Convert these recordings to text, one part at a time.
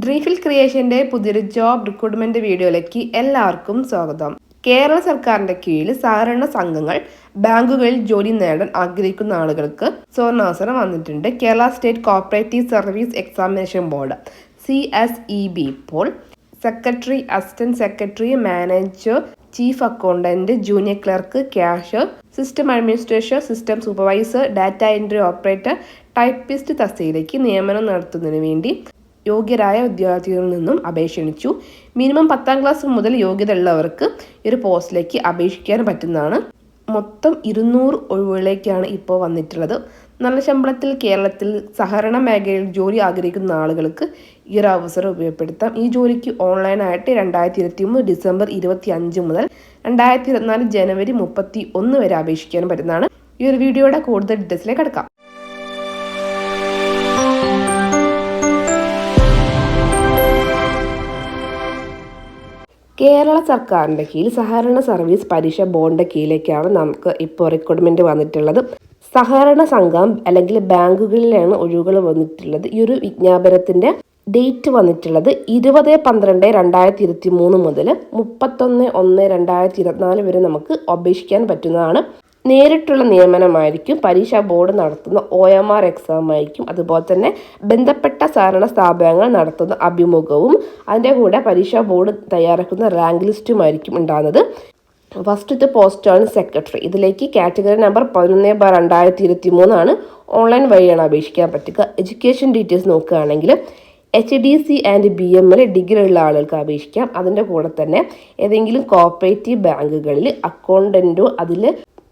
ഡ്രീഫിൽ ക്രിയേഷന്റെ പുതിയൊരു job recruitment വീഡിയോയിലേക്ക് എല്ലാവർക്കും സ്വാഗതം. കേരള സർക്കാരിന്റെ കീഴിൽ സഹകരണ സംഘങ്ങൾ ബാങ്കുകളിൽ ജോലി നേടാൻ ആഗ്രഹിക്കുന്ന ആളുകൾക്ക് സുവർണാവസരം വന്നിട്ടുണ്ട്. Kerala state cooperative service examination board C S E B. ഇപ്പോൾ secretary assistant secretary manager chief accountant junior clerk cashier system administration system supervisor data entry operator typist തസ്തിയിലേക്ക് നിയമനം നടത്തുന്നതിന് വേണ്ടി യോഗ്യരായ വിദ്യാർത്ഥികളിൽ നിന്നും അപേക്ഷ മിനിമം പത്താം ക്ലാസ് മുതൽ യോഗ്യത ഉള്ളവർക്ക് ഈ ഒരു പോസ്റ്റിലേക്ക് അപേക്ഷിക്കാൻ പറ്റുന്നതാണ്. മൊത്തം ഇരുന്നൂറ് ഒഴിവുകളിലേക്കാണ് ഇപ്പോൾ വന്നിട്ടുള്ളത്. നല്ല ശമ്പളത്തിൽ കേരളത്തിൽ സഹകരണ മേഖലയിൽ ജോലി ആഗ്രഹിക്കുന്ന ആളുകൾക്ക് ഈ ഒരു അവസരം ഉപയോഗപ്പെടുത്താം. ഈ ജോലിക്ക് ഓൺലൈനായിട്ട് രണ്ടായിരത്തി ഇരുപത്തി മൂന്ന് ഡിസംബർ ഇരുപത്തി അഞ്ച് മുതൽ രണ്ടായിരത്തി ഇരുപത്തിനാല് ജനുവരി മുപ്പത്തി ഒന്ന് വരെ അപേക്ഷിക്കാൻ പറ്റുന്നതാണ്. ഈ ഒരു വീഡിയോയുടെ കൂടുതൽ ഡീറ്റെയിൽസിലേക്ക് കിടക്കാം. കേരള സർക്കാരിന്റെ കീഴിൽ സഹകരണ സർവീസ് പരീക്ഷ ബോർഡിന്റെ കീഴിലേക്കാണ് നമുക്ക് ഇപ്പോൾ റിക്രൂട്ട്മെന്റ് വന്നിട്ടുള്ളത്. സഹകരണ സംഘം അല്ലെങ്കിൽ ബാങ്കുകളിലാണ് ഒഴിവുകൾ വന്നിട്ടുള്ളത്. ഈ ഒരു വിജ്ഞാപനത്തിന്റെ ഡേറ്റ് വന്നിട്ടുള്ളത് ഇരുപത് പന്ത്രണ്ട് രണ്ടായിരത്തി ഇരുപത്തി മൂന്ന് മുതൽ മുപ്പത്തൊന്ന് ഒന്ന് രണ്ടായിരത്തി ഇരുപത്തിനാല് വരെ നമുക്ക് അപേക്ഷിക്കാൻ പറ്റുന്നതാണ്. നേരിട്ടുള്ള നിയമനമായിരിക്കും പരീക്ഷാ ബോർഡ് നടത്തുന്ന ഒ എം ആർ എക്സാം ആയിരിക്കും. അതുപോലെ തന്നെ ബന്ധപ്പെട്ട സഹകരണ സ്ഥാപനങ്ങൾ നടത്തുന്ന അഭിമുഖവും അതിന്റെ കൂടെ പരീക്ഷാ ബോർഡ് തയ്യാറാക്കുന്ന റാങ്ക് ലിസ്റ്റും ലിസ്റ്റുമായിരിക്കും ഉണ്ടാകുന്നത്. ഫസ്റ്റത്തെ പോസ്റ്റാണ് സെക്രട്ടറി ഇതിലേക്ക് കാറ്റഗറി നമ്പർ പതിനൊന്ന് ബാർ രണ്ടായിരത്തി ഇരുപത്തി മൂന്നാണ് ഓൺലൈൻ വഴിയാണ് അപേക്ഷിക്കാൻ പറ്റുക. എഡ്യൂക്കേഷൻ ഡീറ്റെയിൽസ് നോക്കുകയാണെങ്കിൽ H D C and B M L degree ഉള്ള ആളുകൾക്ക് അപേക്ഷിക്കാം. അതിന്റെ കൂടെ തന്നെ ഏതെങ്കിലും കോപ്പറേറ്റീവ് ബാങ്കുകളിൽ അക്കൗണ്ടന്റോ അതിൽ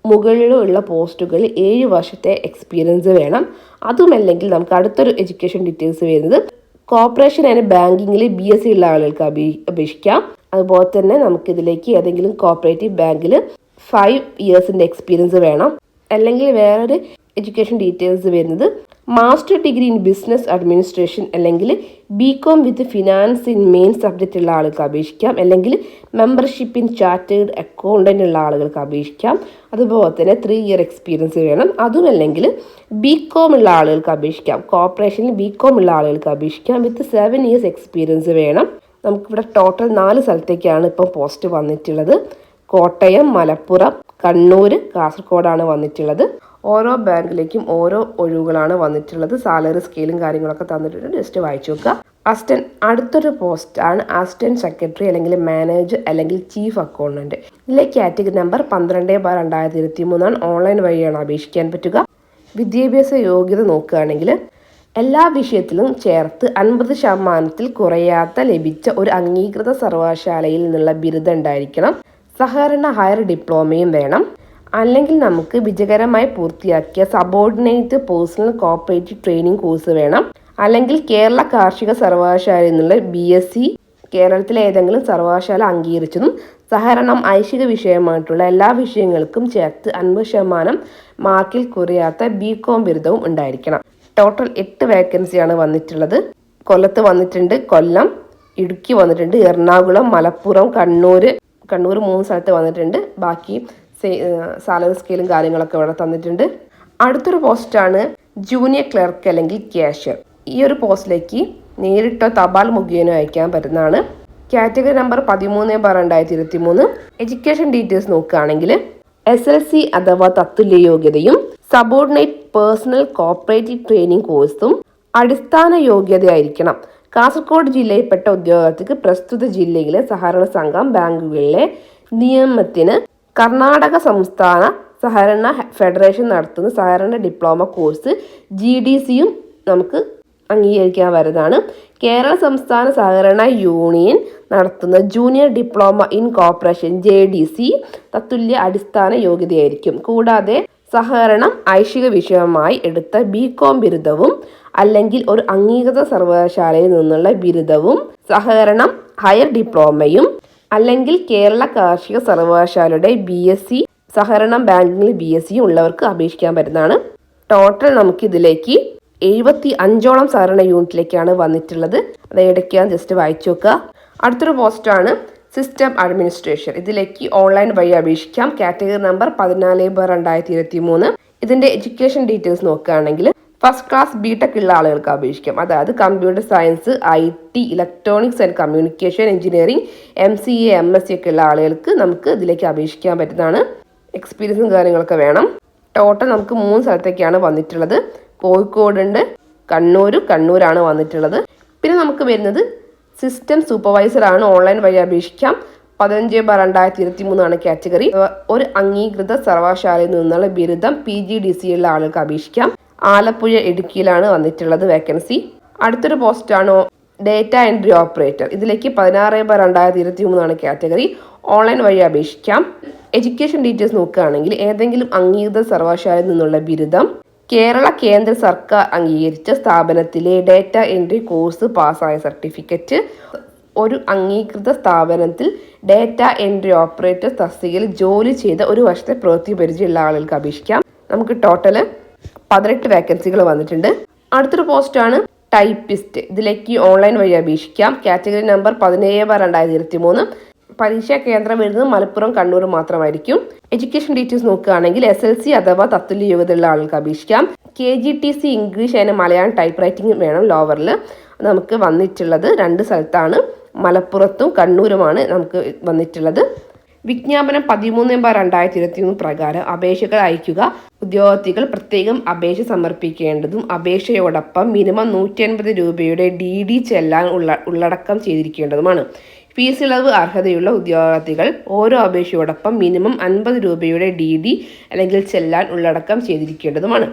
മുകളിലുള്ള പോസ്റ്റുകളിൽ ഏഴ് വർഷത്തെ എക്സ്പീരിയൻസ് വേണം. അതുമല്ലെങ്കിൽ നമുക്ക് അടുത്തൊരു എഡ്യൂക്കേഷൻ ഡീറ്റെയിൽസ് വരുന്നത് കോർപ്പറേഷൻ ആൻഡ് ബാങ്കിങ്ങിൽ ബി എസ് സി ഉള്ള ആളുകൾക്ക് അപേ അപേക്ഷിക്കാം. അതുപോലെ തന്നെ നമുക്കിതിലേക്ക് ഏതെങ്കിലും കോപ്പറേറ്റീവ് ബാങ്കിൽ ഫൈവ് ഇയേഴ്സിന്റെ എക്സ്പീരിയൻസ് വേണം. അല്ലെങ്കിൽ വേറൊരു എഡ്യൂക്കേഷൻ ഡീറ്റെയിൽസ് വരുന്നത് master degree in business administration അല്ലെങ്കിൽ B com with finance in main subject ഉള്ള ആളുകൾക്ക് അപേക്ഷിക്കാം. അല്ലെങ്കിൽ മെമ്പർഷിപ്പ് ഇൻ ചാർട്ടേഡ് അക്കൗണ്ടന്റ് ഉള്ള ആളുകൾക്ക് അപേക്ഷിക്കാം. അതുപോലെ തന്നെ ത്രീ ഇയർ എക്സ്പീരിയൻസ് വേണം. അതും അല്ലെങ്കിൽ ബി കോം ഉള്ള ആളുകൾക്ക് അപേക്ഷിക്കാം. കോർപ്പറേഷനിൽ ബി കോം ഉള്ള ആളുകൾക്ക് അപേക്ഷിക്കാം. വിത്ത് സെവൻ ഇയേഴ്സ് എക്സ്പീരിയൻസ് വേണം. നമുക്കിവിടെ ടോട്ടൽ നാല് സ്ഥലത്തേക്കാണ് ഇപ്പോൾ പോസ്റ്റ് വന്നിട്ടുള്ളത്. കോട്ടയം മലപ്പുറം കണ്ണൂർ കാസർഗോഡാണ് വന്നിട്ടുള്ളത്. ഓരോ ബാങ്കിലേക്കും ഓരോ ഒഴിവുകളാണ് വന്നിട്ടുള്ളത്. സാലറി സ്കെയിലും കാര്യങ്ങളൊക്കെ തന്നിട്ടുണ്ട്. ജസ്റ്റ് വായിച്ചു നോക്കുക. അസിസ്റ്റന്റ് അടുത്തൊരു പോസ്റ്റാണ് അസിസ്റ്റന്റ് സെക്രട്ടറി അല്ലെങ്കിൽ മാനേജർ അല്ലെങ്കിൽ ചീഫ് അക്കൗണ്ടന്റ്. ഇതിലെ കാറ്റഗറി നമ്പർ പന്ത്രണ്ട് ബാർ രണ്ടായിരത്തി ഇരുപത്തി മൂന്നാണ് ഓൺലൈൻ വഴിയാണ് അപേക്ഷിക്കാൻ പറ്റുക. വിദ്യാഭ്യാസ യോഗ്യത നോക്കുകയാണെങ്കിൽ എല്ലാ വിഷയത്തിലും ചേർത്ത് അൻപത് ശതമാനത്തിൽ കുറയാത്ത ലഭിച്ച ഒരു അംഗീകൃത സർവകലാശാലയിൽ നിന്നുള്ള ബിരുദം ഉണ്ടായിരിക്കണം. സഹകരണ ഹയർ ഡിപ്ലോമയും വേണം. അല്ലെങ്കിൽ നമുക്ക് വിജയകരമായി പൂർത്തിയാക്കിയ subordinate personnel cooperative training course വേണം. അല്ലെങ്കിൽ കേരള കാർഷിക സർവകലാശാലയിൽ നിന്നുള്ള ബി എസ് സി കേരളത്തിലെ ഏതെങ്കിലും സർവകലാശാല അംഗീകരിച്ചതും സഹകരണം ഐശിക വിഷയമായിട്ടുള്ള എല്ലാ വിഷയങ്ങൾക്കും ചേർത്ത് അൻപത് ശതമാനം മാർക്കിൽ കുറയാത്ത ബി കോം ബിരുദവും ഉണ്ടായിരിക്കണം. ടോട്ടൽ എട്ട് വേക്കൻസിയാണ് വന്നിട്ടുള്ളത്. കൊല്ലത്ത് വന്നിട്ടുണ്ട് കൊല്ലം ഇടുക്കി വന്നിട്ടുണ്ട് എറണാകുളം മലപ്പുറം കണ്ണൂർ കണ്ണൂർ മൂന്ന് സ്ഥലത്ത് വന്നിട്ടുണ്ട്. ബാക്കി സാലറി സ്കെയിലും കാര്യങ്ങളൊക്കെ ഇവിടെ തന്നിട്ടുണ്ട്. അടുത്തൊരു പോസ്റ്റാണ് ജൂനിയർ ക്ലർക്ക് അല്ലെങ്കിൽ ക്യാഷ്യർ ഈ ഒരു പോസ്റ്റിലേക്ക് നേരിട്ടോ തപാൽ മുഖേനോ അയക്കാൻ പറ്റുന്നതാണ്. കാറ്റഗറി നമ്പർ പതിമൂന്ന് ബാർ രണ്ടായിരത്തി ഇരുപത്തി മൂന്ന് എഡ്യൂക്കേഷൻ ഡീറ്റെയിൽസ് നോക്കുകയാണെങ്കിൽ എസ് എൽ സി അഥവാ തത്തുല്യ യോഗ്യതയും സബോർഡിനേറ്റ് പേഴ്സണൽ കോപ്പറേറ്റീവ് ട്രെയിനിങ് കോഴ്സും അടിസ്ഥാന യോഗ്യതയായിരിക്കണം. കാസർഗോഡ് ജില്ലയിൽപ്പെട്ട ഉദ്യോഗാർത്ഥിക്ക് പ്രസ്തുത ജില്ലയിലെ സഹകരണ സംഘം ബാങ്കുകളിലെ നിയമത്തിന് കർണാടക സംസ്ഥാന സഹകരണ ഫെഡറേഷൻ നടത്തുന്ന സഹകരണ ഡിപ്ലോമ കോഴ്സ് ജി ഡി സിയും നമുക്ക് അംഗീകരിക്കാൻ വരുന്നതാണ്. കേരള സംസ്ഥാന സഹകരണ യൂണിയൻ നടത്തുന്ന junior diploma in cooperation J D C തത്തുല്യ അടിസ്ഥാന യോഗ്യതയായിരിക്കും. കൂടാതെ സഹകരണം ഐശിക വിഷയമായി എടുത്ത ബി കോം ബിരുദവും അല്ലെങ്കിൽ ഒരു അംഗീകൃത സർവകലാശാലയിൽ നിന്നുള്ള ബിരുദവും സഹകരണം ഹയർ ഡിപ്ലോമയും അല്ലെങ്കിൽ കേരള കാർഷിക സർവകലാശാലയുടെ ബി എസ് സി സഹകരണം ബാങ്കിങ്ങിൽ ബി എസ് സി ഉള്ളവർക്ക് അപേക്ഷിക്കാൻ പറ്റുന്നതാണ്. ടോട്ടൽ നമുക്ക് ഇതിലേക്ക് എഴുപത്തി അഞ്ചോളം സഹകരണ യൂണിറ്റിലേക്കാണ് വന്നിട്ടുള്ളത്. അത് ഇടയ്ക്കാണ് ജസ്റ്റ് വായിച്ചു നോക്കുക. അടുത്തൊരു പോസ്റ്റാണ് സിസ്റ്റം അഡ്മിനിസ്ട്രേഷൻ ഇതിലേക്ക് ഓൺലൈൻ വഴി അപേക്ഷിക്കാം. കാറ്റഗറി നമ്പർ പതിനാല് ബർ രണ്ടായിരത്തി ഇരുപത്തി മൂന്ന് എഡ്യൂക്കേഷൻ ഡീറ്റെയിൽസ് നോക്കുകയാണെങ്കിൽ ഫസ്റ്റ് ക്ലാസ് ബി ടെക് ഉള്ള ആളുകൾക്ക് അപേക്ഷിക്കാം. അതായത് computer science I T electronics and communication engineering M C A M S C ഒക്കെ ഉള്ള ആളുകൾക്ക് നമുക്ക് ഇതിലേക്ക് അപേക്ഷിക്കാൻ പറ്റുന്നതാണ്. എക്സ്പീരിയൻസും കാര്യങ്ങളൊക്കെ വേണം. ടോട്ടൽ നമുക്ക് മൂന്ന് സ്ഥലത്തേക്കാണ് വന്നിട്ടുള്ളത്. കോഴിക്കോടുണ്ട് കണ്ണൂർ കണ്ണൂരാണ് വന്നിട്ടുള്ളത്. പിന്നെ നമുക്ക് വരുന്നത് സിസ്റ്റം സൂപ്പർവൈസർ ആണ് ഓൺലൈൻ വഴി അപേക്ഷിക്കാം. പതിനഞ്ച് ബാർ രണ്ടായിരത്തി ഇരുപത്തി മൂന്നാണ് കാറ്റഗറി ഒരു അംഗീകൃത സർവകലാശാലയിൽ നിന്നുള്ള ബിരുദം പി ജി ഡി സി ഉള്ള ആളുകൾക്ക് അപേക്ഷിക്കാം. ആലപ്പുഴ ഇടുക്കിയിലാണ് വന്നിട്ടുള്ളത് വേക്കൻസി അടുത്തൊരു പോസ്റ്റാണ് ഡേറ്റ എൻട്രി ഓപ്പറേറ്റർ ഇതിലേക്ക് പതിനാറ് ബാർ രണ്ടായിരത്തി ഇരുപത്തി മൂന്നാണ് കാറ്റഗറി ഓൺലൈൻ വഴി അപേക്ഷിക്കാം. എഡ്യൂക്കേഷൻ ഡീറ്റെയിൽസ് നോക്കുകയാണെങ്കിൽ ഏതെങ്കിലും അംഗീകൃത സർവകലാശാലയിൽ നിന്നുള്ള ബിരുദം. കേരള കേന്ദ്ര സർക്കാർ അംഗീകരിച്ച സ്ഥാപനത്തിലെ ഡേറ്റ എൻട്രി കോഴ്സ് പാസ്സായ സർട്ടിഫിക്കറ്റ് ഒരു അംഗീകൃത സ്ഥാപനത്തിൽ ഡേറ്റ എൻട്രി ഓപ്പറേറ്റർ തസ്തികയിൽ ജോലി ചെയ്ത ഒരു വർഷത്തെ പ്രവൃത്തി പരിചയമുള്ള ആളുകൾക്ക് അപേക്ഷിക്കാം. നമുക്ക് ടോട്ടൽ പതിനെട്ട് വേക്കൻസികൾ വന്നിട്ടുണ്ട്. അടുത്തൊരു പോസ്റ്റാണ് ടൈപ്പിസ്റ്റ് ഇതിലേക്ക് ഓൺലൈൻ വഴി അപേക്ഷിക്കാം. കാറ്റഗറി നമ്പർ പതിനേഴ് ബാർ രണ്ടായിരത്തി ഇരുപത്തി മൂന്ന് പരീക്ഷാ കേന്ദ്രം വരുന്നത് മലപ്പുറം കണ്ണൂർ മാത്രമായിരിക്കും. എഡ്യൂക്കേഷൻ ഡീറ്റെയിൽസ് നോക്കുകയാണെങ്കിൽ എസ് എൽ സി അഥവാ തത്തുല്യ യോഗ്യതയുള്ള ആളുകൾക്ക് അപേക്ഷിക്കാം. K G T C English അതിന് മലയാളം ടൈപ്പ് റൈറ്റിംഗ് വേണം ലോവറിൽ നമുക്ക് വന്നിട്ടുള്ളത് രണ്ട് സ്ഥലത്താണ്. മലപ്പുറത്തും കണ്ണൂരുമാണ് നമുക്ക് വന്നിട്ടുള്ളത്. വിജ്ഞാപനം പതിമൂന്ന് ബാർ രണ്ടായിരത്തി ഇരുപത്തി മൂന്ന് പ്രകാരം അപേക്ഷകൾ അയക്കുക ഉദ്യോഗാർത്ഥികൾ പ്രത്യേകം അപേക്ഷ സമർപ്പിക്കേണ്ടതും അപേക്ഷയോടൊപ്പം മിനിമം നൂറ്റി അൻപത് രൂപയുടെ ഡി ഡി ചെല്ലാൻ ഉള്ള ഉള്ളടക്കം ചെയ്തിരിക്കേണ്ടതുമാണ്. ഫീസ് ഇളവ് അർഹതയുള്ള ഉദ്യോഗാർത്ഥികൾ ഓരോ അപേക്ഷയോടൊപ്പം മിനിമം അൻപത് രൂപയുടെ ഡി ഡി അല്ലെങ്കിൽ ചെല്ലാൻ ഉള്ളടക്കം ചെയ്തിരിക്കേണ്ടതുമാണ്.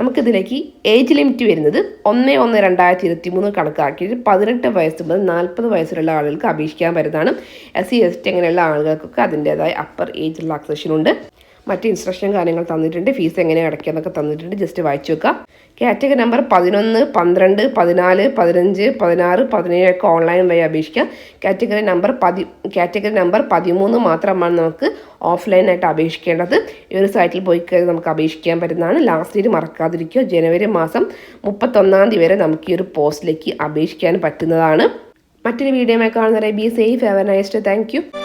നമുക്കിതിലേക്ക് ഏജ് ലിമിറ്റ് വരുന്നത് ഒന്ന് ഒന്ന് രണ്ടായിരത്തി ഇരുപത്തി മൂന്ന് കണക്കാക്കിയിട്ട് പതിനെട്ട് വയസ്സ് മുതൽ നാൽപ്പത് വയസ്സുള്ള ആളുകൾക്ക് അപേക്ഷിക്കാൻ വരുന്നതാണ് എസ് സി എസ് ടി അങ്ങനെയുള്ള ആളുകൾക്കൊക്കെ അതിന്റേതായ അപ്പർ ഏജ് റിലാക്സേഷൻ ഉണ്ട്. മറ്റ് ഇൻസ്ട്രക്ഷൻ കാര്യങ്ങൾ തന്നിട്ടുണ്ട്. ഫീസ് എങ്ങനെ അടയ്ക്കുക എന്നൊക്കെ തന്നിട്ടുണ്ട്. ജസ്റ്റ് വായിച്ചു വെക്കുക. കാറ്റഗറി നമ്പർ പതിനൊന്ന് പന്ത്രണ്ട് പതിനാല് പതിനഞ്ച് പതിനാറ് പതിനേഴ് ഒക്കെ ഓൺലൈൻ വഴി അപേക്ഷിക്കാം. കാറ്റഗറി നമ്പർ പതി കാറ്റഗറി നമ്പർ പതിമൂന്ന് മാത്രമാണ് നമുക്ക് ഓഫ്ലൈനായിട്ട് അപേക്ഷിക്കേണ്ടത്. ഈ ഒരു സൈറ്റിൽ പോയി കഴിഞ്ഞാൽ നമുക്ക് അപേക്ഷിക്കാൻ പറ്റുന്നതാണ്. ലാസ്റ്റ് ഡേറ്റ് മറക്കാതിരിക്കുക. ജനുവരി മാസം മുപ്പത്തൊന്നാം തീയതി വരെ നമുക്ക് ഈ ഒരു പോസ്റ്റിലേക്ക് അപേക്ഷിക്കാൻ പറ്റുന്നതാണ്. മറ്റൊരു വീഡിയോമായി കാണുന്നവരെ be safe have nicest thank you